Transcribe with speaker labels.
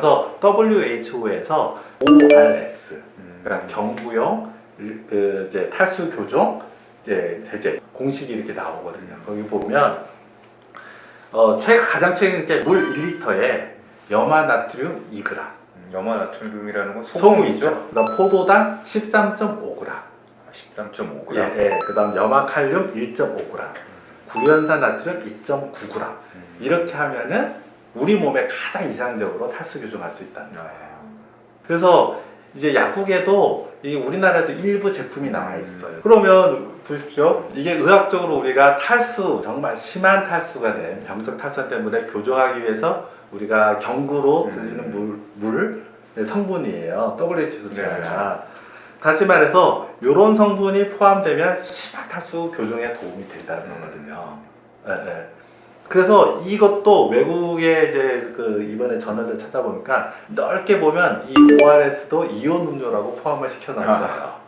Speaker 1: 그래서 WHO에서 ORS
Speaker 2: 음.
Speaker 1: 그러니까 경구용 그 이제 탈수 교정 이제 제재 공식이 이렇게 나오거든요. 거기 보면 어 최 가장 최근 게물 1리터에 염화 나트륨 2g,
Speaker 2: 음, 염화 나트륨이라는 건 소금이죠.
Speaker 1: 소금이죠. 그다음 포도당 13.5g,
Speaker 2: 13.5g.
Speaker 1: 예, 예. 그다음 염화 칼륨 1.5g, 구연산 나트륨 2.9g.
Speaker 2: 음.
Speaker 1: 이렇게 하면은 우리 몸에 가장 이상적으로 탈수 교정할 수 있다.
Speaker 2: 아,
Speaker 1: 그래서 이제 약국에도 이 우리나라도 일부 제품이 나와 있어요. 그러면 보십시오. 이게 의학적으로 우리가 탈수 정말 심한 탈수가 된 병적 탈수 때문에 교정하기 위해서 우리가 경구로
Speaker 2: 음.
Speaker 1: 드시는 물, 물 성분이에요. WHO에서
Speaker 2: 네.
Speaker 1: 제가 다시 말해서 이런 성분이 포함되면 심한 탈수 교정에 도움이 된다는
Speaker 2: 음.
Speaker 1: 거거든요. 예, 예. 그래서 이것도 외국에 이제 그 이번에 전화를 찾아보니까 넓게 보면 이 ORS도 이온 음료라고 포함을 시켜놨어요.